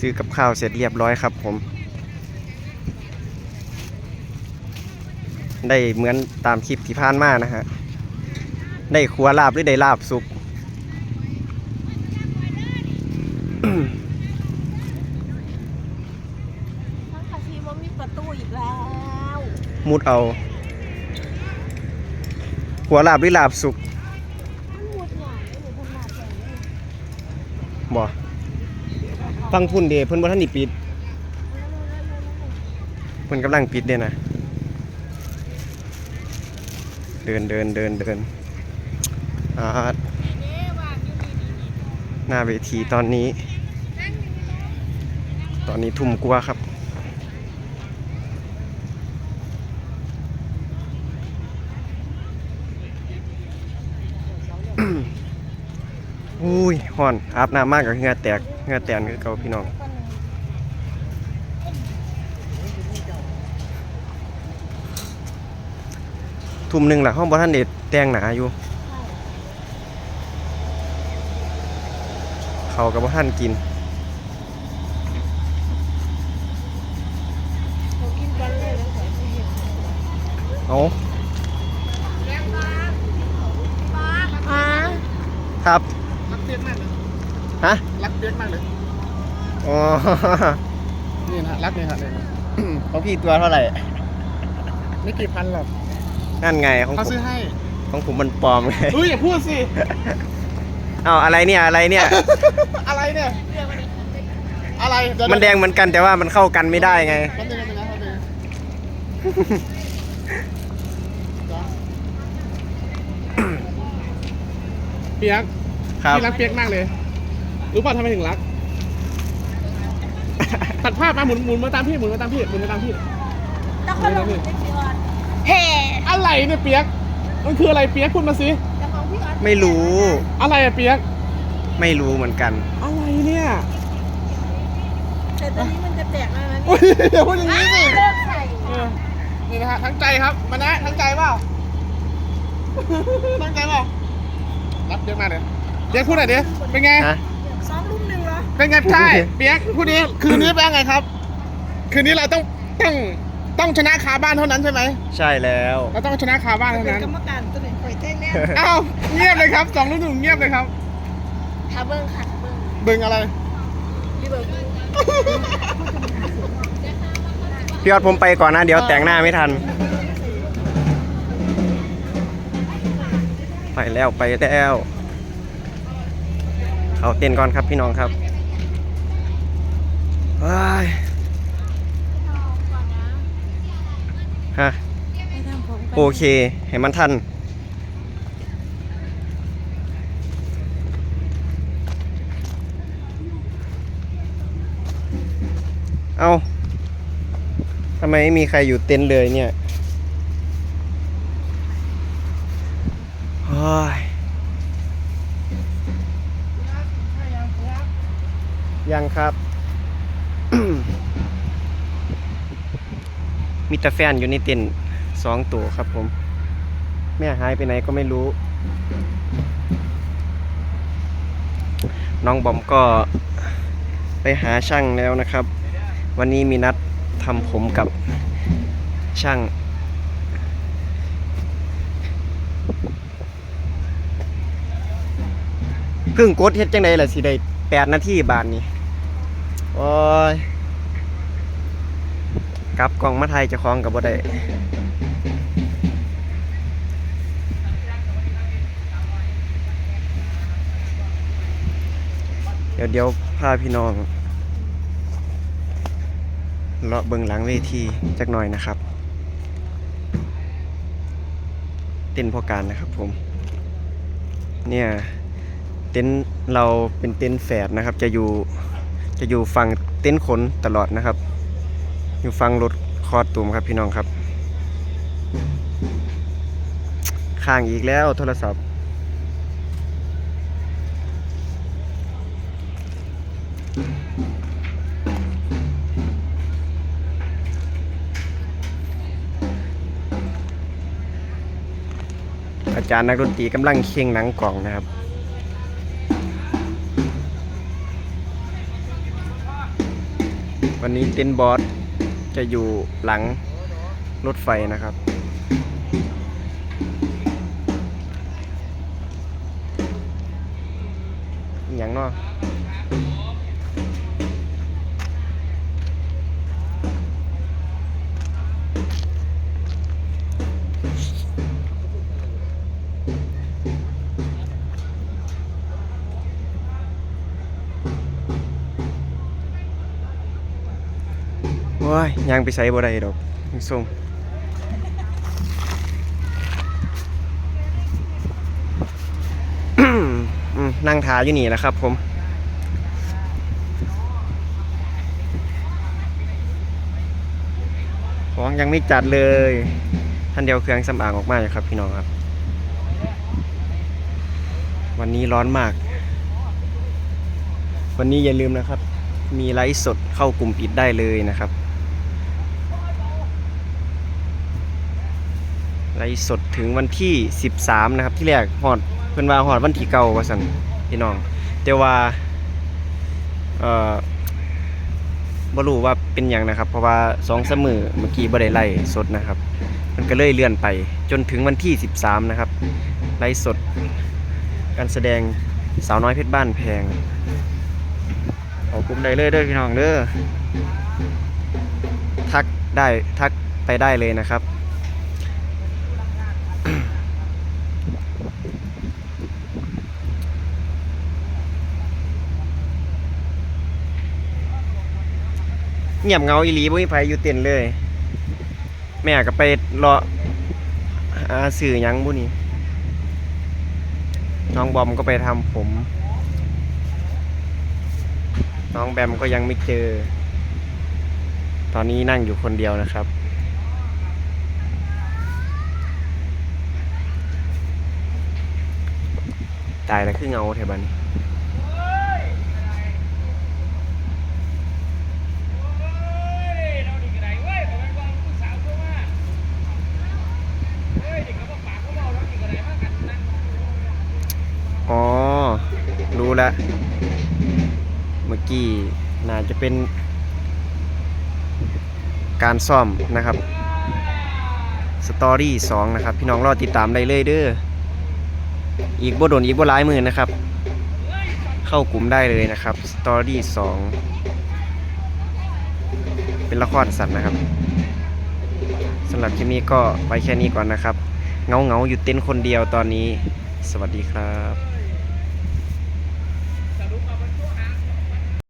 ซื้อกับข้าวเสร็จเรียบร้อยครับผม ได้เหมือนตามคลิปที่ผ่านมานะฮะ ได้ครัวลาบหรือได้ลาบสุกทั้งคาชีว่ามีประตูอีกแล้ว มุดเอาหัวลาบหรือลาบสุกมันหมดใหญ่หนูคนมาแข่งนี่บ่ ฟังพุ่นเดเพิ่นบ่ทันได้ปิดเพิ่นกำลังปิดเด้นะเดินเดินเดินเดินอ่าหน้าเวทีตอนนี้ ตอนนี้ทุ่มกว่าครับอุ้ ยห่อนอาบน้ำมากกับเหงื่อแตกเหงื่อแตนคือเก่าพี่น้องทุ่มหนึ่งแหละห้องบอท่านเด็ดแต่งหนาอยู่ เขากับบ่ท่านกินเรากินกันเลยแล้วใส่ไม่เห็นเอาอ่าครับ รักเปียกมากเลย ฮะ รักเปียกมากเลย อ๋อ นี่นะรักนี่ครับเนี่ยของพี่ตัวเท่าไหร่ ไม่กี่พันหรอกนั่นไงของเขาผมซื้อให้ของผมมันปลอมเลยอุ้ยอย่าพูดสิ เอาอะไรเนี่ยอะไรเนี่ย อะไรเนี่ย อะไรเยวมันแดงเหมือนกันแต่ว่ามันเข้ากันไม่ได้ไง แป๊บนึงแป๊บนึงนะแป๊บนึงเปียกครับ พี่รักเปียกมากเลย รู้ป่ะทำไมถึงรัก ตัดภาพมาหมุนหมุนมาตามพี่หมุนมาตามพี่หมุนมาตามพี่แล้วก็ลงไปพี่ออดเฮ้อะไรเนี่ยเปียก มันคืออะไรเปียกพูดมาสิแต่ของพี่ออดไม่รู้ อะไรอะเปียก ไม่รู้เหมือนกัน อะไรเนี่ยแต่ตอนนี้มันจะแตกแล้วนะอุ้นี่ยอย่าพูดอย่างนี้สิเลิกใส่เออนี่นะฮะทั้งใจครับมานะทั้งใจเปล่าทั้งใจเปล่ารับเยอะมากเลยเปียกพูดหน่อยดิเป็นไง ฮะซ้อมรุ่มหนึ่ง เหรอเป็นไงใช่เปียกพูดดิคืนนี้เป็นไงครับ คืนนี้เราต้องต้องต้องชนะคาบ้านเท่านั้นใช่ไหมใช่แล้วเราต้องชนะคาบ้านเท่าเป็นนั้นกรรมการตัวไหนคอยเต้นแน่อ้าวเงียบเลยครับสองลูกหนุ่มเงียบเลยครับทาเบิ้งค่ะเบิ้งเบิ่งอะไรรีเบิร์กูพี่ออดผมไปก่อนนะ เดี๋ยวแต่งหน้าไม่ทัน ไปแล้วไปแล้ว เขาเต้นก่อนครับพี่น้องครับว้าย ฮะโอเคให้มันทัน เอาทำไมไม่มีใครอยู่เต็นท์เลยเนี่ยโอ้ยยังครับ มีแต่แฟนอยู่ในเต็นสองตัวครับผม แม่หายไปไหนก็ไม่รู้ น้องบอมก็ไปหาช่างแล้วนะครับ วันนี้มีนัดทำผมกับช่างเพิ่งกดเฮ็ดจังไดล่ะสิได้แปดนาทีบาทนี้ โอ้ยกลับกล่องมาไทยจะคล้องกับบ่ได้เดี๋ยวเดี๋ยวพาพี่น้องเลาะเบิงหลังเวทีจักหน่อยนะครับ เต้นพอการนะครับผม เนี่ย เต็นเราเป็นเต็นแฝดนะครับ จะอยู่ จะอยู่ฝั่งเต็นท์ขนตลอดนะครับ อยู่ฝั่งรถคอดตุ่มครับพี่น้องครับข้างอีกแล้วโทรศัพท์อาจารย์นักดนตรีกำลังเคียงหนังกล่องนะครับ วันนี้เต็นท์บอสจะอยู่หลังรถไฟนะครับ ว้ายยางไปใส่บ่ได้ดอกส่งอืมนั่งทาอยู่นี่แหละครับผมของยังไม่จัดเลย ท่านเดียวเครื่องสำอางออกมาอยู่ครับพี่น้องครับ วันนี้ร้อนมาก วันนี้อย่าลืมนะครับ มีไลฟ์สดเข้ากลุ่มปิดได้เลยนะครับ ไลฟ์สดถึงวันที่ 13 นะครับ ที่แรกหอดเพิ่นว่าหอดวันที่เก่าว่าซั่นพี่น้อง แต่ว่าเอ่อบ่รู้ว่าเป็นหยังนะครับ เพราะว่าสองสมือเมื่อกี้บ่ได้ไลสดนะครับ มันก็เลยเลื่อนไปจนถึงวันที่ 13 นะครับ ไลฟ์สด การแสดงสาวน้อยเพชรบ้านแพงเอกลุ่มได้เลยเด้อพี่น้องเด้อทักได้ทักไปได้เลยนะครับ เงียบเงาอีหลีบ่มีไผอยู่เต้นเลย แม่ก็ไปรอหาสื่อยังบุนี่น้องบอมก็ไปทำผม น้องแบมก็ยังไม่เจอ ตอนนี้นั่งอยู่คนเดียวนะครับ ตายแล้วคือเงาแถวบ้านนี้ อ๋อ รู้แล้ว เมื่อกี้ น่าจะเป็น การซ่อมนะครับสตอรี่สองนะครับ พี่น้องรอติดตามได้เลยเด้ออีกบ่โดนอีกบ่หลายมือนะครับ เข้ากลุ่มได้เลยนะครับสตอรี่สองเป็นละครสัตว์นะครับสำหรับคลิปนี้ก็ไปแค่นี้ก่อนนะครับ เงาเงาอยู่เต้นคนเดียวตอนนี้ สวัสดีครับ